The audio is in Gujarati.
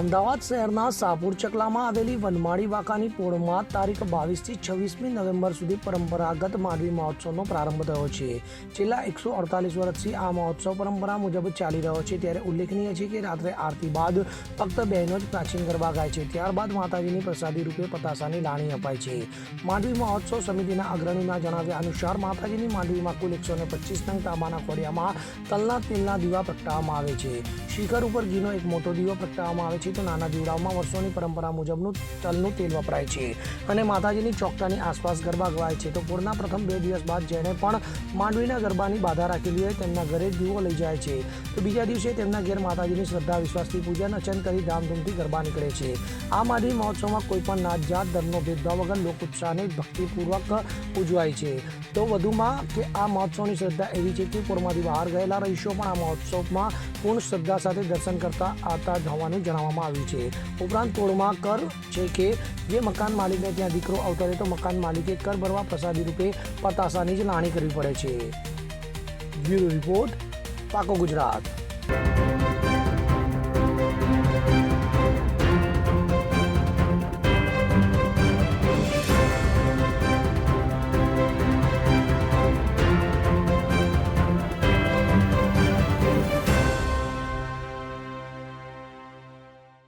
અમદાવાદ શહેરના સાપુર ચકલામાં આવેલી વનમાળી વાકાની પોળમાં તારીખ બાવીસથી છવ્વીસમી નવેમ્બર સુધી પરંપરાગત માંડવી મહોત્સવનો પ્રારંભ થયો છે. છેલ્લા એકસો અડતાલીસ વર્ષથી આ મહોત્સવ પરંપરા મુજબ ચાલી રહ્યો છે. ત્યારે ઉલ્લેખનીય છે કે રાત્રે આરતી બાદ ફક્ત બહેનો જ પ્રાચીન ગરબા ગાય છે. ત્યારબાદ માતાજીની પ્રસાદી રૂપે પતાસાની લાણી અપાય છે. માંડવી મહોત્સવ સમિતિના અગ્રણીના જણાવ્યા અનુસાર માતાજીની માંડવીમાં કુલ એકસો ને પચીસ નંગ તાંબાના ખોડિયામાં તલના તેલના દીવા પ્રગટાવવામાં આવે છે. શિખર ઉપર ઘીનો એક મોટો દીવો પ્રગટાવવામાં આવે છે. તો નાના દીવડાઓમાં વર્ષોની પરંપરા મુજબનું તલનું તેલ વપરાય છે અને માતાજીની ચોકટાની આસપાસ ગરબા ગવાય છે. તો પૂરના પ્રથમ બે દિવસ બાદ જેણે પણ માંડવીના ગરબાની બાધા રાખેલી હોય, તેમના ઘરે દીવો લઈ જાય છે. તો બીજા દિવસે તેમના ઘેર માતાજીની શ્રદ્ધા, વિશ્વાસથી પૂજન, અર્ચન કરી ધામધૂમથી ગરબા નીકળે છે. આ માધવી મહોત્સવમાં કોઈપણ નાત, જાત, ધર્મનો ભેદભાવ વગર લોક ઉત્સાહને ભક્તિપૂર્વક ઉજવાય છે. તો વધુમાં કે આ મહોત્સવની શ્રદ્ધા એવી છે કે પૂરમાંથી બહાર ગયેલા રહીશો પણ આ મહોત્સવમાં પૂર્ણ શ્રદ્ધા સાથે દર્શન કરતા આવતા હોવાનું જણાવવામાં આવ્યું છે. ઉપરાંત તોડમાં કર છે કે જે મકાન માલિકને ત્યાં દીકરો અવતરે તો મકાન માલિકે કર ભરવા પ્રસાદી રૂપે પતાસાની જ લાણી કરવી પડે છે. બ્યુરો રિપોર્ટ પાકો ગુજરાત.